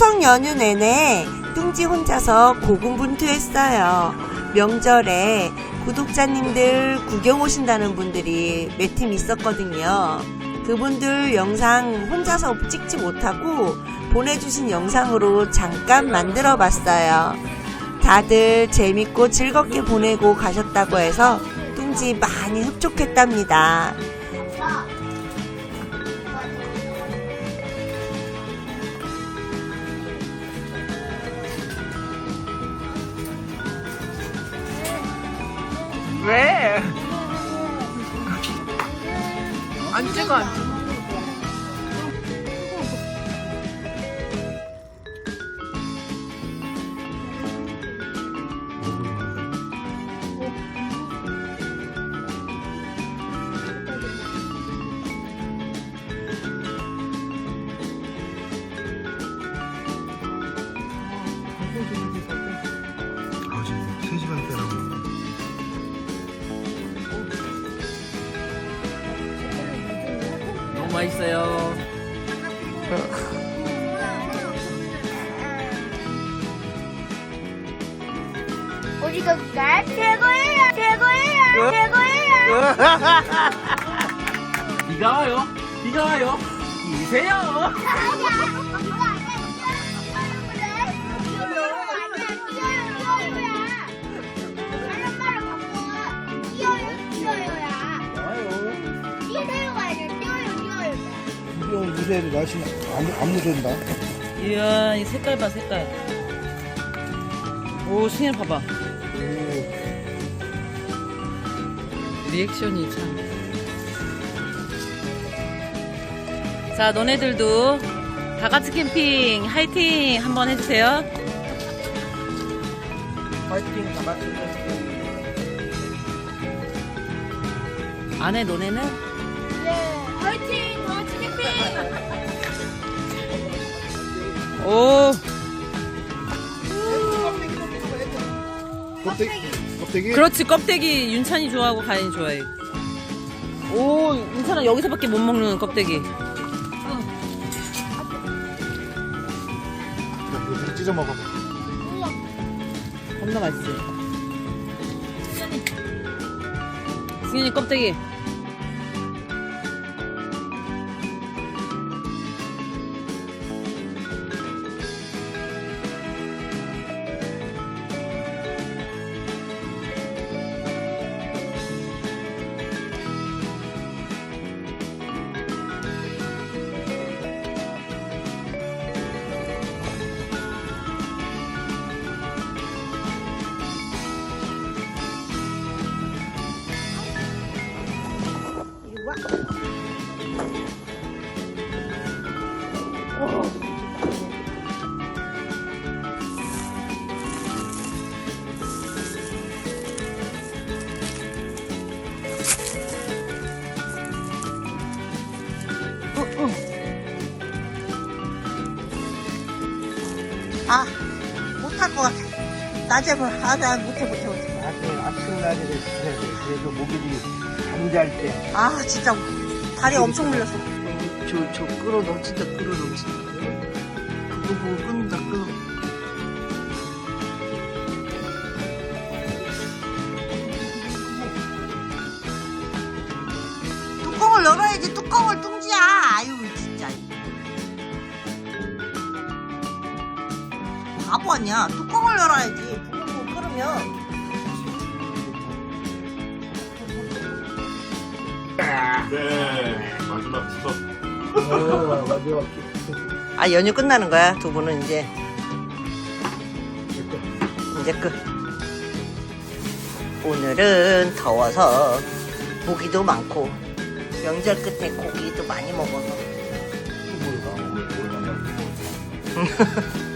연휴 내내 뚱지 혼자서 고군분투했어요. 명절에 구독자님들 구경 오신다는 분들이 몇 팀 있었거든요. 그분들 영상 혼자서 찍지 못하고 보내주신 영상으로 잠깐 만들어 봤어요. 다들 재밌고 즐겁게 보내고 가셨다고 해서 뚱지 많이 흡족했답니다. 안 찍어 안 찍어 아 지금 3시간 빼 맛있어요. 우리가 날 최고예요 최고예요 최고예요. 비가 와요? 비가 와요? 이세요 무쇠를 날씨 안, 안 무서운다. 이야 이 색깔 봐 색깔. 오 승현 봐봐. 리액션이 참 자 너네들도 다 같이 캠핑 화이팅 한번 해주세요. 파이팅 다 같이 안에 너네는? 화이팅 오. 껍데기? 껍데기 그렇지 껍데기. 윤찬이 좋아하고 가인이 좋아해. 오 윤찬아 여기서밖에 못 먹는 껍데기. 이거 찢어 먹어. 겁나 맛있지 승현이 껍데기 아, 못할 것 같아. 낮에 뭐, 아, 나 못해, 못해, 못해. 아침 아침 낮에 그래서 모기들이 잠잘 때 아, 진짜 다리 엄청 물렸어. 저, 저 끌어넣어 진짜 끌어넣어 그거 보고 끊는다 끊어 뚜껑을 열어야지, 뚜껑을 뚱지야. 아유, 진짜. 바보 아니야. 뚜껑을 열어야지. 못 끓으면. 네, 마지막. 어, 마지막 아, 연휴 끝나는 거야. 두 분은 이제. 이제 끝. 오늘은 더워서 고기도 많고 명절 끝에 고기도 많이 먹어서.